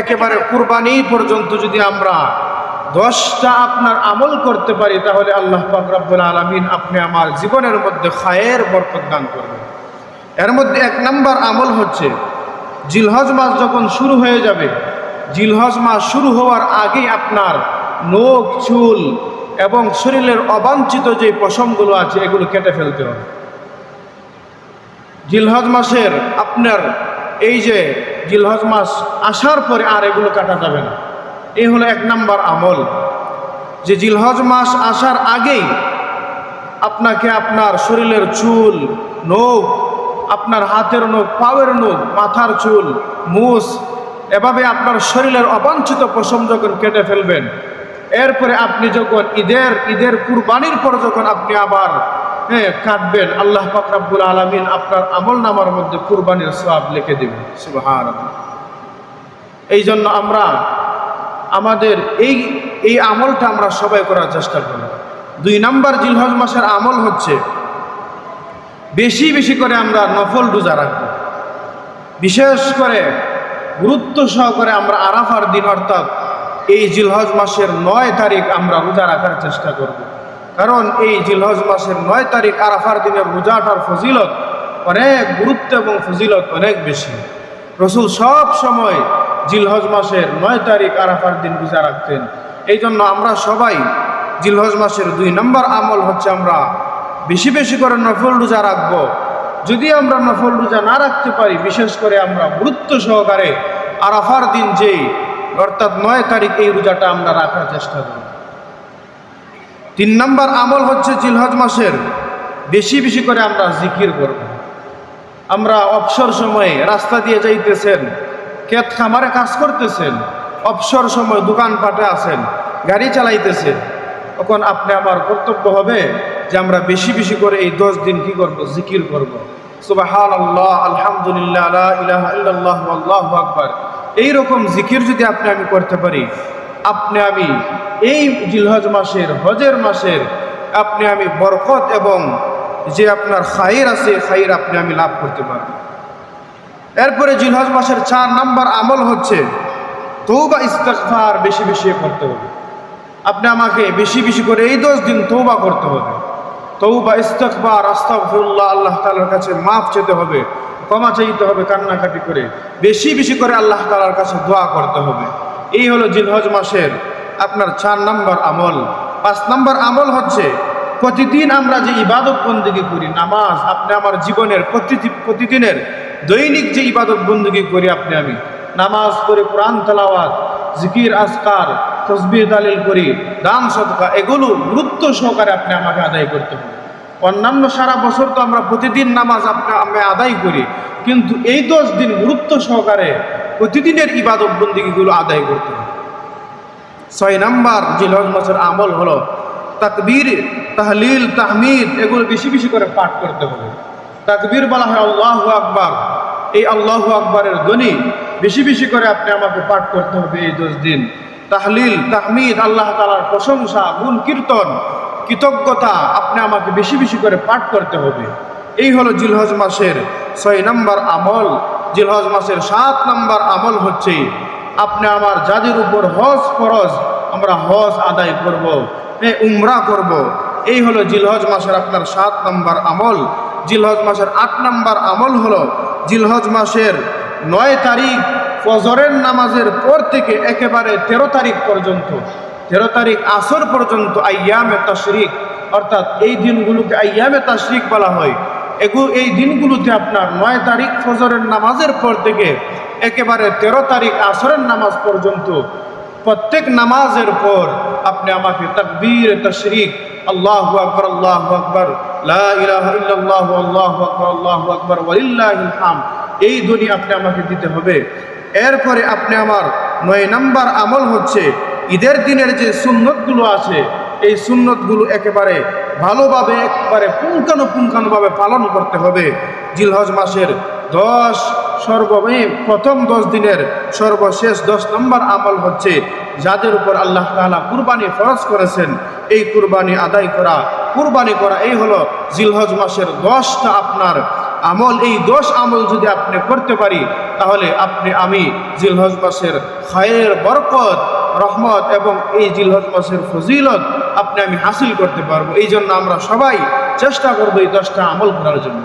একেবারে কুরবানি পর্যন্ত যদি আমরা দশটা আপনার আমল করতে পারি, তাহলে আল্লাহ পাক রব্বুল আলমিন আপনি আমার জীবনের মধ্যে খায়ের বরকত দান করবেন। এর মধ্যে এক নাম্বার আমল হচ্ছে, জিলহজ মাস যখন শুরু হয়ে যাবে, জিলহজ মাস শুরু হওয়ার আগেই আপনার নখ, চুল এবং শরীরের অবাঞ্ছিত যে পশমগুলো আছে, এগুলো কেটে ফেলতে হবে। জিলহজ মাসের আপনার এই যে জিলহজ মাস আসার পরে আর এগুলো কাটা যাবে না। এই হলো এক নাম্বার আমল। যে জিলহজ মাস আসার আগেই আপনাকে আপনার শরীরের চুল, নখ, আপনার হাতের নখ, পাওয়ের নখ, মাথার চুল, মুস, এভাবে আপনার শরীরের অবাঞ্ছিত পশম যখন কেটে ফেলবেন, এরপরে আপনি যখন ঈদের ঈদের কুরবানির পর যখন আপনি আবার হ্যাঁ কাটবেন আল্লাহ ফাকরাবুল আলমিন আপনার আমল নামার মধ্যে কুরবানির সব লিখে দেবেন। সুবাহান এই জন্য আমরা আমাদের এই এই আমলটা আমরা সবাই করার চেষ্টা করি দুই নাম্বার জিলহজ মাসের আমল হচ্ছে বেশি বেশি করে আমরা নফল রোজা রাখব। বিশেষ করে গুরুত্ব সহকারে আমরা আরাফার দিন অর্থাৎ এই জিলহজ মাসের নয় তারিখ আমরা রোজা রাখার চেষ্টা করব। কারণ এই জিলহজ মাসের নয় তারিখ আরাফার দিনের রোজাটার ফজিলত অনেক গুরুত্ব এবং ফজিলত অনেক বেশি। রসুল সব সময় জিলহজ মাসের নয় তারিখ আরাফার দিন রোজা রাখতেন। এই জন্য আমরা সবাই জিলহজ মাসের দুই নম্বর আমল হচ্ছে আমরা বেশি বেশি করে নফল রোজা রাখব। যদি আমরা নফল রোজা না রাখতে পারি, বিশেষ করে আমরা গুরুত্ব সহকারে আরাফার দিন যেই, অর্থাৎ নয় তারিখ এই রোজাটা আমরা রাখার চেষ্টা করি। তিন নম্বর আমল হচ্ছে জিলহজ মাসের। বেশি বেশি করে আমরা জিকির করব। আমরা অবসর সময়ে রাস্তা দিয়ে যাইতেছেন, ক্ষেত খামারে কাজ করতেছেন, অবসর সময় দোকানপাটে আছেন, গাড়ি চালাইতেছেন। তখন আপনি আমার কর্তব্য হবে যে আমরা বেশি বেশি করে এই দশ দিন কি করব? জিকির করব। সুবাহান আল্লাহ আলহামদুলিল্লাহ আলা ইলাহা ইল্লাল্লাহ আল্লাহু আকবার। এইরকম জিকির যদি আপনি আমি করতে পারি আপনি আমি এই জিলহজ মাসের, হজের মাসের আপনি আমি বরকত এবং যে আপনার খাইর আছে খাইর আপনি আমি লাভ করতে পারব। এরপরে জিলহজ মাসের চার নাম্বার আমল হচ্ছে তৌবা ইস্তেকফার বেশি বেশি করতে হবে। আপনি আমাকে বেশি বেশি করে এই দশ দিন তৌবা করতে হবে। তৌবা ইস্তেকবার আস্তাফুল্লাহ আল্লাহ তালার কাছে মাফ চেতে হবে, ক্ষমা চাইতে হবে কান্নাকাটি করে। বেশি বেশি করে আল্লাহ তালার কাছে দোয়া করতে হবে। এই হলো জিলহজ মাসের আপনার চার নম্বর আমল। পাঁচ নম্বর আমল হচ্ছে, প্রতিদিন আমরা যে ইবাদত বন্দুকি করি, নামাজ, আপনি আমার জীবনের প্রতিদি প্রতিদিনের দৈনিক যে ইবাদত বন্দুকি করি আপনি আমি। নামাজ করে কোরআন তালাওয়াত, জিকির আসকার তসবির দালিল করি, দান, সদকা, এগুলো গুরুত্ব সহকারে আপনি আমাকে আদায় করতে হবে। অন্যান্য সারা বছর তো আমরা প্রতিদিন নামাজ আপনি, আমি আদায় করি, কিন্তু এই দশ দিন গুরুত্ব সহকারে প্রতিদিনের ইবাদত বন্দীগুলো আদায় করতে হবে। ছয় নাম্বার জিলহজ মাসের আমল হলো, তাকবীর, তাহলিল, তাহমিদ, এগুলো বেশি বেশি করে পাঠ করতে হবে। তাকবীর বলা হয় আল্লাহ আকবার। এই আল্লাহ আকবরের ধ্বনি বেশি বেশি করে আপনি আমাকে পাঠ করতে হবে এই দশ দিন। তাহলিল, তাহমিদ, আল্লাহ তালার প্রশংসা, গুণ কীর্তন, কৃতজ্ঞতা আপনি আমাকে বেশি বেশি করে পাঠ করতে হবে। এই হলো জিলহজ মাসের ছয় নম্বর আমল। জিলহজ মাসের সাত নম্বর আমল হচ্ছে, আপনি আমার যাদের উপর হজ ফরজ, আমরা হজ আদায় করব এই উমরা করব। এই হলো জিলহজ মাসের আপনার সাত নম্বর আমল। জিলহজ মাসের আট নম্বর আমল হলো, জিলহজ মাসের নয় তারিখ ফজরের নামাজের পর থেকে একেবারে তেরো তারিখ পর্যন্ত, তেরো তারিখ আসর পর্যন্ত আয়ামে তাশরিক, অর্থাৎ এই দিনগুলোকে আয়ামে তাশরিক বলা হয়। এগুলো এই দিনগুলোতে আপনার নয় তারিখ ফজরের নামাজের পর থেকে একেবারে তেরো তারিখ আসরের নামাজ পর্যন্ত প্রত্যেক নামাজের পর আপনি আমাকে তাকবীর, তশরিক, আল্লাহ আকবর আল্লাহ আকবর, লা ইলাহা ইল্লাল্লাহু, আল্লাহু আকবর আল্লাহু আকবর, ওয়ালিল্লাহিল হামদ, এই ধ্বনি আপনি আমাকে দিতে হবে। এরপরে আপনি আমার নয় নাম্বার আমল হচ্ছে ঈদের দিনের যে সুন্নতগুলো আছে, এই সুন্নতগুলো একেবারে ভালোভাবে একবারে পুঙ্খানুপুঙ্খানুভাবে পালন করতে হবে। জিলহজ মাসের দশ সর্বমে প্রথম দশ দিনের সর্বশেষ দশ নম্বর আমল হচ্ছে যাদের উপর আল্লাহ তাআলা কুরবানি ফরজ করেছেন, এই কুরবানি আদায় করা। কুরবানি করা, এই হলো জিলহজ মাসের দশটা আপনার আমল। এই দশ আমল যদি আপনি করতে পারি, তাহলে আপনি, আমি জিলহজ মাসের খায়ের বরকত, রহমত এবং এই জিলহজ মাসের ফজিলত আপনি আমি হাসিল করতে পারব। এই জন্য আমরা সবাই চেষ্টা করব এই দশটা আমল করার জন্য।